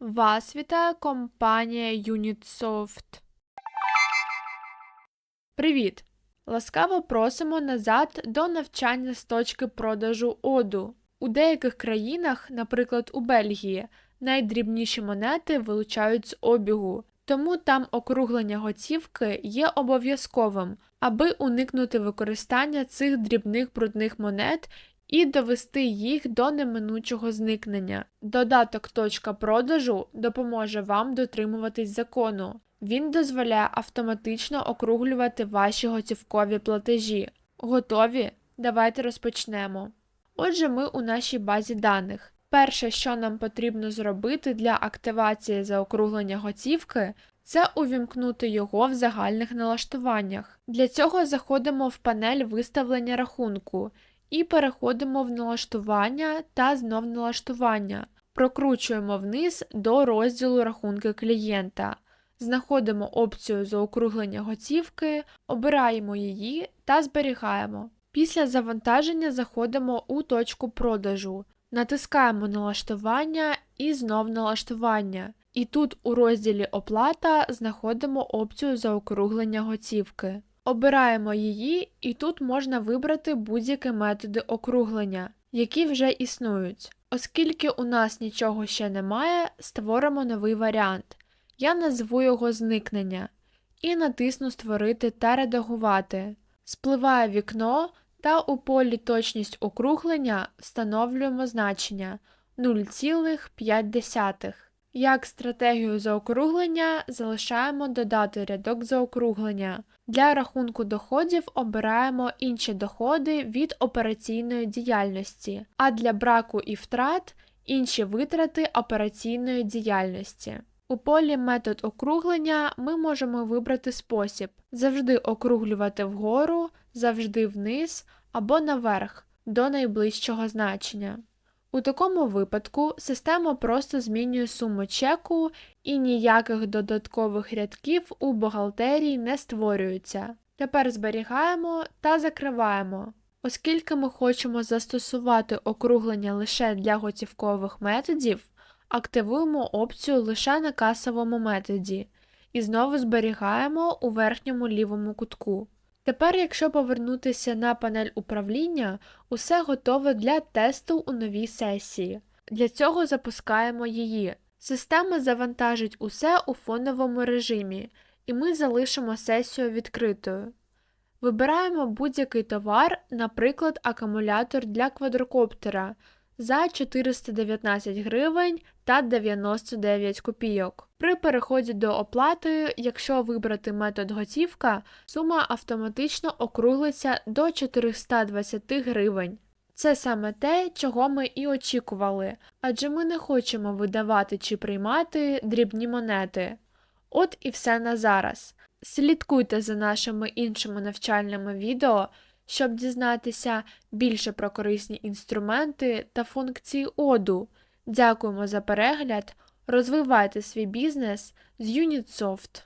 Вас вітає компанія Unitsoft. Привіт! Ласкаво просимо назад до навчання з точки продажу оду. У деяких країнах, наприклад у Бельгії, найдрібніші монети вилучають з обігу, тому там округлення готівки є обов'язковим, аби уникнути використання цих дрібних брудних монет і довести їх до неминучого зникнення. Додаток точка продажу допоможе вам дотримуватись закону. Він дозволяє автоматично округлювати ваші готівкові платежі. Готові? Давайте розпочнемо. Отже, ми у нашій базі даних. Перше, що нам потрібно зробити для активації заокруглення готівки, це увімкнути його в загальних налаштуваннях. Для цього заходимо в панель виставлення рахунку і переходимо в налаштування та знов налаштування. Прокручуємо вниз до розділу рахунки клієнта. Знаходимо опцію заокруглення готівки, обираємо її та зберігаємо. Після завантаження заходимо у точку продажу, натискаємо налаштування і знов налаштування. І тут у розділі Оплата знаходимо опцію заокруглення готівки. Обираємо її, і тут можна вибрати будь-які методи округлення, які вже існують. Оскільки у нас нічого ще немає, створимо новий варіант. Я назву його зникнення і натисну Створити та редагувати. Спливає вікно та у полі точність округлення встановлюємо значення 0,5. Як стратегію заокруглення залишаємо додати рядок заокруглення. Для рахунку доходів обираємо інші доходи від операційної діяльності, а для браку і втрат інші витрати операційної діяльності. У полі метод округлення ми можемо вибрати спосіб завжди округлювати вгору, завжди вниз або наверх до найближчого значення. У такому випадку система просто змінює суму чеку і ніяких додаткових рядків у бухгалтерії не створюється. Тепер зберігаємо та закриваємо. Оскільки ми хочемо застосувати округлення лише для готівкових методів, активуємо опцію лише на касовому методі і знову зберігаємо у верхньому лівому кутку. Тепер, якщо повернутися на панель управління, усе готове для тесту у новій сесії. Для цього запускаємо її. Система завантажить усе у фоновому режимі, і ми залишимо сесію відкритою. Вибираємо будь-який товар, наприклад, акумулятор для квадрокоптера за 419 гривень та 99 копійок. При переході до оплати, якщо вибрати метод готівка, сума автоматично округлиться до 420 гривень. Це саме те, чого ми і очікували, адже ми не хочемо видавати чи приймати дрібні монети. От і все на зараз. Слідкуйте за нашими іншими навчальними відео, щоб дізнатися більше про корисні інструменти та функції оду. Дякуємо за перегляд! Розвивайте свій бізнес з Unitsoft.